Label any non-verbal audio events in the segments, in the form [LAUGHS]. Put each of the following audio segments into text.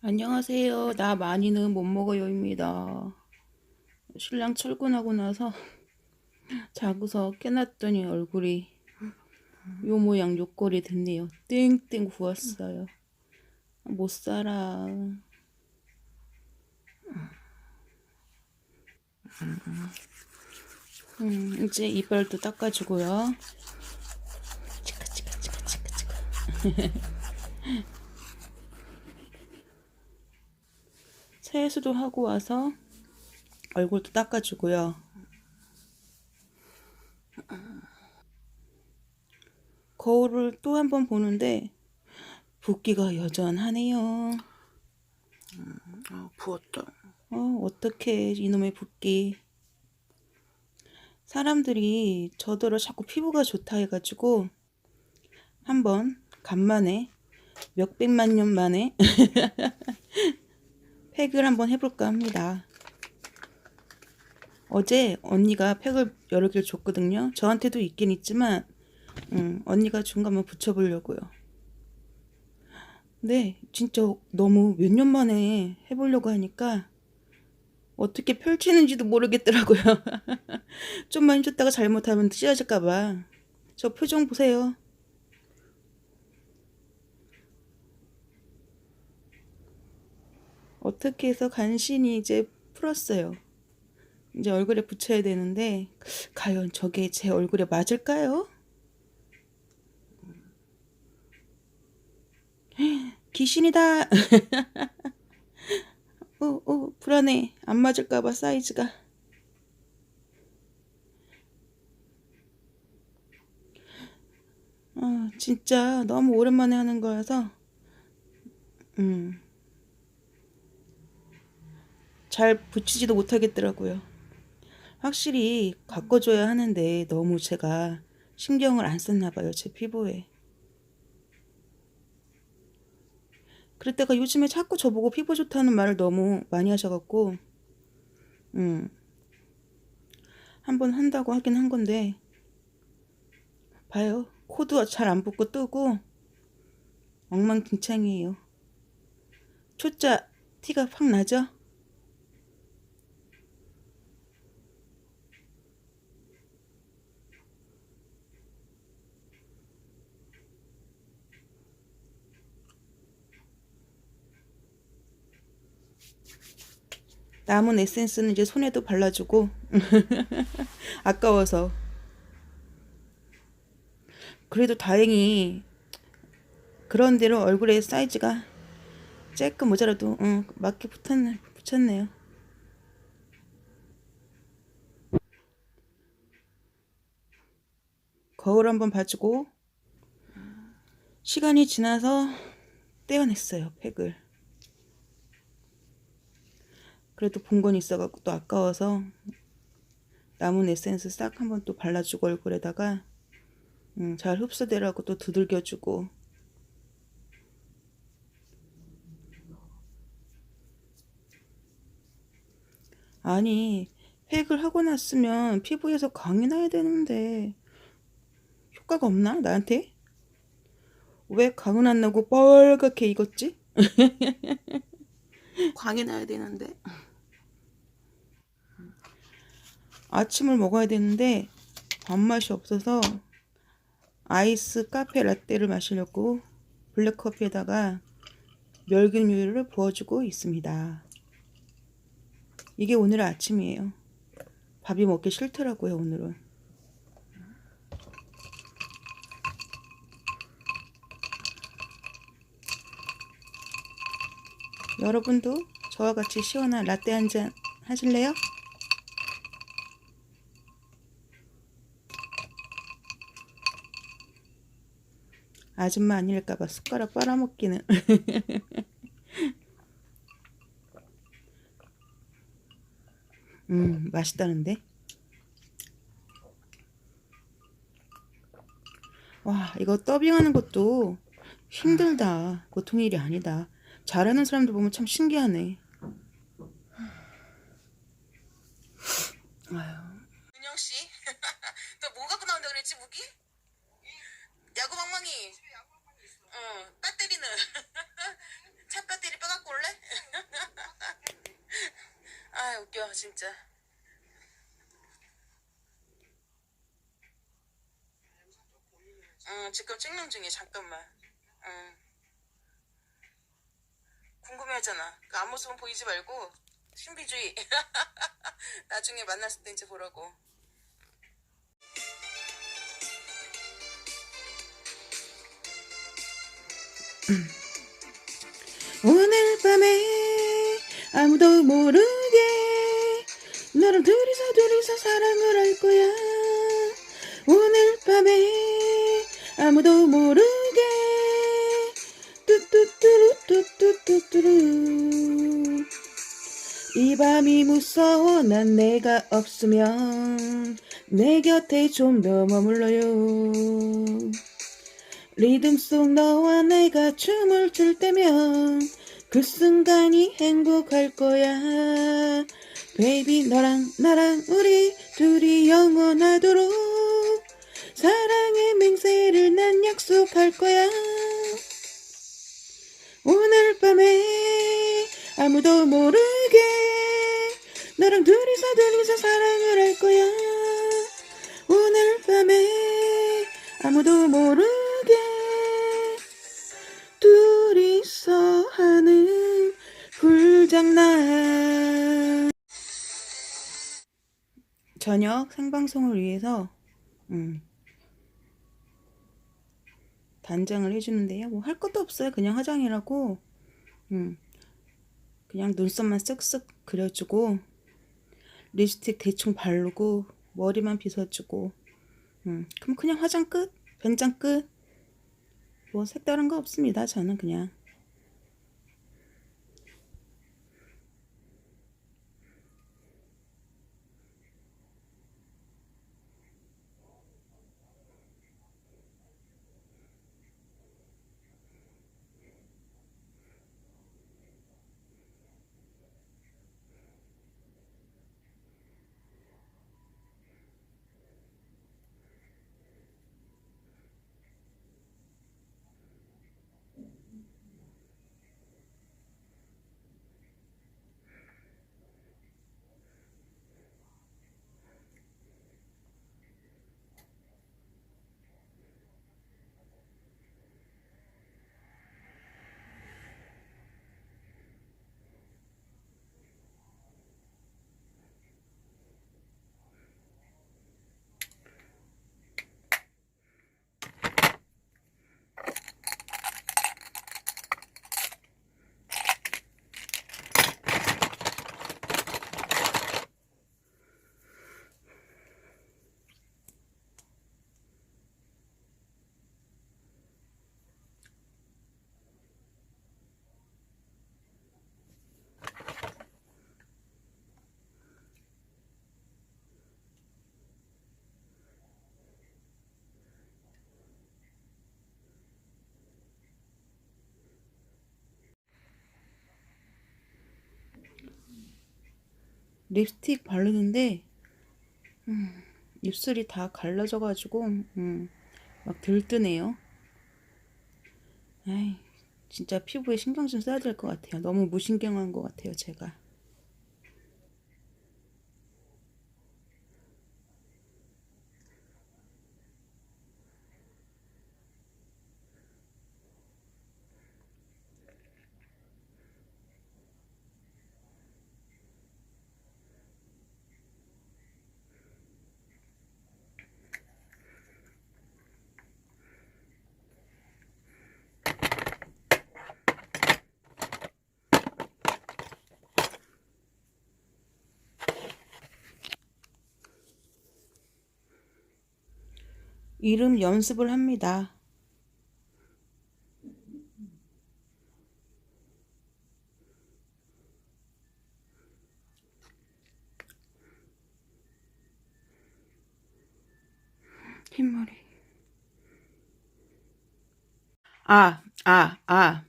안녕하세요. 나 많이는 못 먹어요입니다. 신랑 출근하고 나서 [LAUGHS] 자고서 깨놨더니 얼굴이 요 모양 요 꼴이 됐네요. 땡땡 부었어요. 못 살아. 음, 이제 이빨도 닦아주고요. 치카 치카 치카 치카 치카. [LAUGHS] 세수도 하고 와서 얼굴도 닦아주고요. 거울을 또 한 번 보는데 붓기가 여전하네요. 아, 부었다. 어, 어떡해, 이놈의 붓기. 사람들이 저더러 자꾸 피부가 좋다 해가지고 한번 간만에 몇백만 년 만에 [LAUGHS] 팩을 한번 해볼까 합니다. 어제 언니가 팩을 여러 개를 줬거든요. 저한테도 있긴 있지만 음, 언니가 준 거 한번 붙여보려고요. 네, 진짜 너무 몇 년 만에 해보려고 하니까 어떻게 펼치는지도 모르겠더라고요. [LAUGHS] 좀만 힘줬다가 잘못하면 찢어질까봐. 저 표정 보세요. 어떻게 해서 간신히 이제 풀었어요. 이제 얼굴에 붙여야 되는데, 과연 저게 제 얼굴에 맞을까요? 귀신이다! [LAUGHS] 어, 어, 불안해. 안 맞을까봐 사이즈가. 아, 진짜 너무 오랜만에 하는 거라서, 음, 잘 붙이지도 못하겠더라고요. 확실히 가꿔줘야 하는데 너무 제가 신경을 안 썼나 봐요, 제 피부에. 그랬다가 요즘에 자꾸 저보고 피부 좋다는 말을 너무 많이 하셔갖고, 음, 한번 한다고 하긴 한 건데, 봐요. 코도 잘 안 붙고 뜨고, 엉망진창이에요. 초짜 티가 확 나죠? 남은 에센스는 이제 손에도 발라주고 [LAUGHS] 아까워서 그래도 다행히 그런 대로 얼굴에 사이즈가 조금 모자라도 응, 맞게 붙었네, 붙였네요. 거울 한번 봐주고 시간이 지나서 떼어냈어요 팩을. 그래도 본 건 있어갖고 또 아까워서 남은 에센스 싹 한번 또 발라주고 얼굴에다가 음, 잘 흡수되라고 또 두들겨주고 아니 팩을 하고 났으면 피부에서 광이 나야 되는데 효과가 없나 나한테? 왜 광은 안 나고 빨갛게 익었지? [LAUGHS] 광이 나야 되는데. 아침을 먹어야 되는데 밥맛이 없어서 아이스 카페 라떼를 마시려고 블랙커피에다가 멸균유를 부어주고 있습니다. 이게 오늘 아침이에요. 밥이 먹기 싫더라고요, 오늘은. 여러분도 저와 같이 시원한 라떼 한 잔 하실래요? 아줌마 아닐까봐 숟가락 빨아먹기는. [LAUGHS] 음, 맛있다는데? 와, 이거 더빙하는 것도 힘들다. 보통 일이 아니다. 잘하는 사람들 보면 참 신기하네. [SIGHS] 은영 씨, [LAUGHS] 너뭐 갖고 나온다 그랬지 무기? 야구 방망이. 어, 배터리는 [LAUGHS] 차 배터리 빼갖고 올래? [LAUGHS] 아 웃겨 진짜. 어, 지금 찍는 중이야 잠깐만. 어. 궁금해하잖아. 그 앞모습은 보이지 말고 신비주의. [LAUGHS] 나중에 만났을 때 이제 보라고. 오늘 밤에 아무도 모르게 너랑 둘이서 둘이서 사랑을 할 거야. 오늘 밤에 아무도 모르게 뚜뚜뚜루 뚜뚜뚜뚜루 이 밤이 무서워 난 내가 없으면 내 곁에 좀 더 머물러요 리듬 속 너와 내가 춤을 출 때면 그 순간이 행복할 거야. 베이비 너랑 나랑 우리 둘이 영원하도록 사랑의 맹세를 난 약속할 거야. 오늘 밤에 아무도 모르게 너랑 둘이서 둘이서 사랑을 할 거야. 오늘 밤에 아무도 모르게 굴장난 저녁 생방송을 위해서 음, 단장을 해주는데요. 뭐 할 것도 없어요. 그냥 화장이라고 음, 그냥 눈썹만 쓱쓱 그려주고 립스틱 대충 바르고 머리만 빗어주고 음, 그럼 그냥 화장 끝, 변장 끝. 뭐 색다른 거 없습니다. 저는 그냥 립스틱 바르는데 음, 입술이 다 갈라져 가지고 음, 막 들뜨네요. 아이, 진짜 피부에 신경 좀 써야 될 것 같아요. 너무 무신경한 것 같아요, 제가. 이름 연습을 합니다. 흰머리. 아, 아, 아.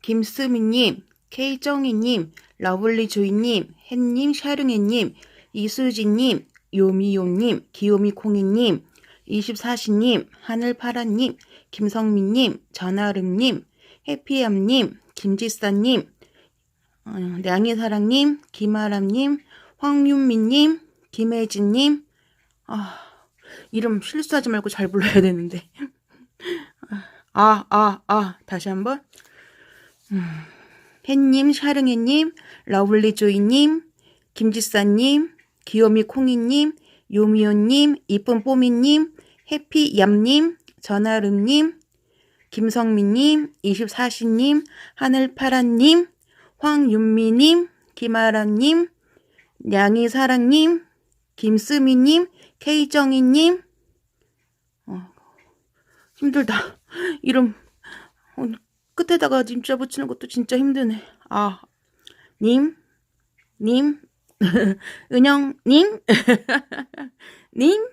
김수미님, K정희님, 러블리 조이님, 햇님, 샤룡해님, 이수지님, 요미요님, 기요미콩이님, 24시님, 하늘파라님, 김성민님, 전아름님, 해피암님, 김지사님, 어, 냥이사랑님, 김아람님, 황윤미님, 김혜진님. 아, 이름 실수하지 말고 잘 불러야 되는데. [LAUGHS] 아, 아, 아. 다시 한 번. 음, 햇님, 샤릉해님, 러블리조이님, 김지사님, 귀요미 콩이님, 요미요님, 이쁜 뽀미님, 해피얌님, 전아름님, 김성민님, 24시님, 하늘파란님, 황윤미님, 김아라님, 냥이사랑님, 김스미님, K정희님, 어, 힘들다. [LAUGHS] 이름, 어, 끝에다가 님자 붙이는 것도 진짜 힘드네. 아, 님, 님, [LAUGHS] 은영님, [LAUGHS] 님,